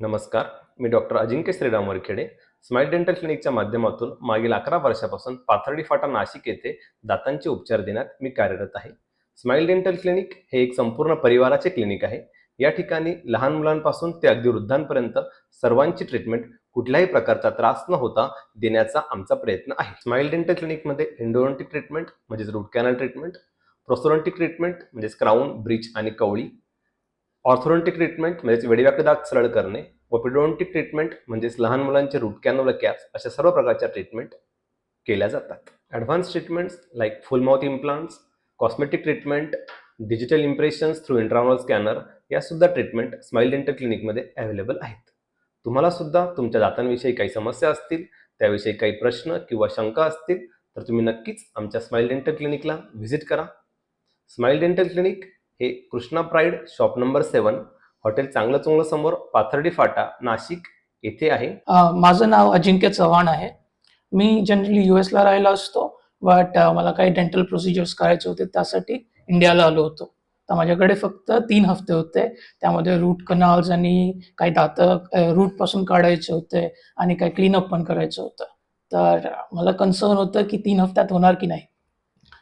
नमस्कार मी doctor Ajinkya Shriram Varkhede. Smile dental क्लिनिकच्या माध्यमातून मागील अकरा वर्षापासून पाथर्डी फाटा नाशिक येथे दातांचे उपचार देण्यात मी कार्यरत आहे. स्माईल डेंटल क्लिनिक हे एक संपूर्ण परिवाराचे क्लिनिक आहे. या ठिकाणी लहान मुलांपासून ते अगदी वृद्धांपर्यंत सर्वांची ट्रीटमेंट कुठल्याही प्रकारचा त्रास न होता देण्याचा आमचा प्रयत्न आहे. स्माईल डेंटल क्लिनिकमध्ये एंडोडोंटिक ट्रीटमेंट म्हणजेच root canal treatment prosthodontic treatment म्हणजेच क्राऊन ब्रिज आणि कवळी ऑर्थोडॉन्टिक ट्रीटमेंट म्हणजेच वेडीव्याकडे दात सरळ करणे व पिडोंटिक ट्रीटमेंट म्हणजेच लहान मुलांचे रूट कॅनोला कॅप्स अशा सर्व प्रकारच्या ट्रीटमेंट केल्या जातात. Advance treatments like full mouth implants cosmetic treatment digital impressions through intraoral scanner यासुद्धा treatment smile dental क्लिनिकमध्ये अवेलेबल आहेत. तुम्हाला सुद्धा तुमच्या दातांविषयी काही समस्या असतील त्याविषयी काही प्रश्न किंवा शंका असतील तर तुम्ही नक्कीच आमच्या स्माईल डेंटल क्लिनिकला व्हिजिट करा. स्माईल डेंटल क्लिनिक हे Krishna pride shop number seven hotel Changla Chungla समोर पाथर्डी फाटा नाशिक येथे आहे. माझं नाव अजिंक्य चव्हाण आहे. मी जनरली यू एसला राहिला असतो बट मला काही डेंटल प्रोसिजर्स करायचे होते त्यासाठी इंडियाला आलो होतो. तर माझ्याकडे फक्त तीन हफ्ते होते. त्यामध्ये रूट कनाल्स आणि काही दात रूटपासून काढायचे होते आणि काही क्लीनअप पण करायचं होतं. तर मला कन्सर्न होतं की तीन हफ्त्यात होणार की नाही.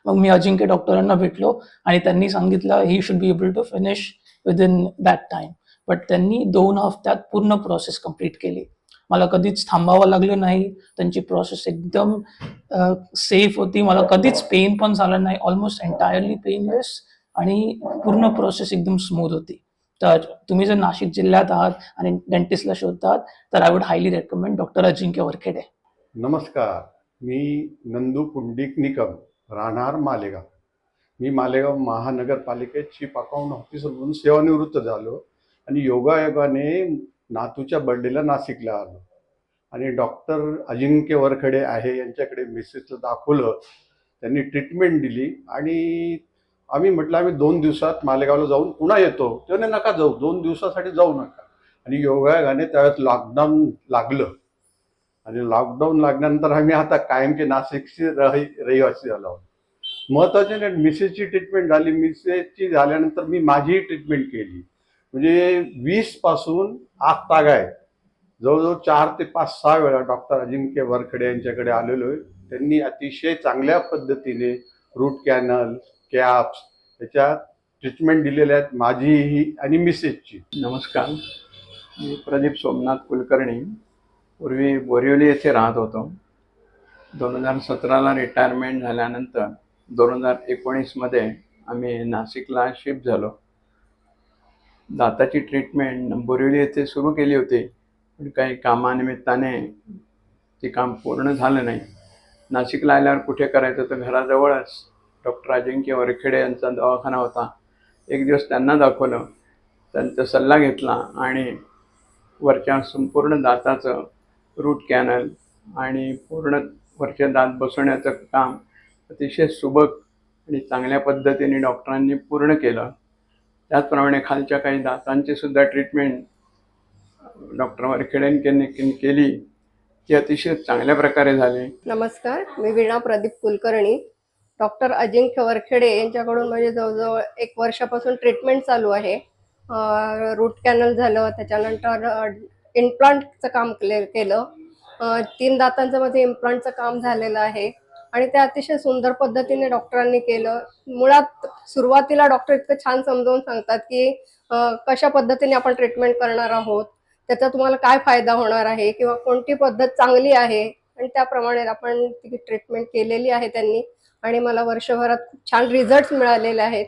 मग मी अजिंक्य डॉक्टरांना भेटलो आणि त्यांनी सांगितलं he should be able to finish within that time but त्यांनी दोन हफ्त्यात पूर्ण प्रोसेस कंप्लीट केली. मला कधीच थांबावं लागलं नाही. त्यांची प्रोसेस एकदम सेफ होती. मला कधीच पेन पण झालं नाही. ऑलमोस्ट एन्टायरली पेनलेस आणि पूर्ण प्रोसेस एकदम स्मूथ होती. तर तुम्ही जर नाशिक जिल्ह्यात आहात आणि डेंटिस्टला शोधतात तर I would highly recommend doctor Ajinkya Varkhede नमस्कार. मी नंदू पुंडिक निकम राहणार मालेगाव. मी मालेगाव महानगरपालिकेत चीफ अकाउंट ऑफिसर म्हणून सेवानिवृत्त झालो आणि योगायोगाने नातूच्या बर्थडेला नाशिकला आलो. आणि डॉक्टर अजिंक्य वरखडे आहे यांच्याकडे मेसेजला दाखवलं. त्यांनी ट्रीटमेंट दिली आणि आम्ही म्हटलं आम्ही दोन दिवसात मालेगावला जाऊन पुन्हा येतो. त्याने नका जाऊ दोन दिवसासाठी जाऊ नका. आणि योगायोगाने त्यावेळेस लॉकडाऊन लागलं. आणि लॉकडाऊन लागल्यानंतर आम्ही आता कायमचे नाशिकचे रहि रहिवासी झालो आहोत. महत्त्वाचे नाही म्हणजे मिसेसची ट्रीटमेंट झाली मिसेसची झाल्यानंतर मी माझीही ट्रीटमेंट केली. म्हणजे वीसपासून आठ आहे जवळजवळ चार ते पाच सहा वेळा डॉक्टर अजिंक्य वरखडे यांच्याकडे आलेलो आहे. त्यांनी अतिशय चांगल्या पद्धतीने रूट कॅनल कॅप्स याच्या ट्रीटमेंट दिलेल्या आहेत माझीही आणि मिसेसची. नमस्कार. मी प्रदीप सोमनाथ कुलकर्णी. पूर्वी बोरिवली येथे राहत होतो. दोन हजार सतराला रिटायरमेंट झाल्यानंतर दोन हजार एकोणीसमध्ये आम्ही नाशिकला शिफ्ट झालो. दाताची ट्रीटमेंट बोरिवली येथे सुरू केली होती. पण काही कामानिमित्ताने ते काम पूर्ण झालं नाही. नाशिकला आल्यावर कुठे करायचं तर घराजवळच डॉक्टर अजिंक्य वरखेडे यांचा दवाखाना होता. एक दिवस त्यांना दाखवलं. त्यांचा सल्ला घेतला आणि वरच्या संपूर्ण दाताचं रूट कॅनल आणि पूर्ण वरचे दात बसवण्याचं काम अतिशय सुबक आणि चांगल्या पद्धतीने डॉक्टरांनी पूर्ण केलं. त्याचप्रमाणे खालच्या काही दातांची सुद्धा ट्रीटमेंट डॉक्टर वरखेड्यांनी केली ती अतिशय चांगल्या प्रकारे झाली. नमस्कार मी वीणा प्रदीप कुलकर्णी. डॉक्टर अजिंक्य वरखेडे यांच्याकडून म्हणजे जवळजवळ एक वर्षापासून ट्रीटमेंट चालू आहे. रूट कॅनल झालं त्याच्यानंतर इम्प्लांटचं काम केलं तीन दातांचं मध्ये इम्प्लांटचं काम झालेलं आहे. आणि ते अतिशय सुंदर पद्धतीने डॉक्टरांनी केलं. मुळात सुरुवातीला डॉक्टर इतकं छान समजावून सांगतात की कशा पद्धतीने आपण ट्रीटमेंट करणार आहोत त्याचा तुम्हाला काय फायदा होणार आहे किंवा कोणती पद्धत चांगली आहे आणि त्याप्रमाणे आपण ती ट्रीटमेंट केलेली आहे त्यांनी. आणि मला वर्षभरात खूप छान रिझल्ट मिळालेले आहेत.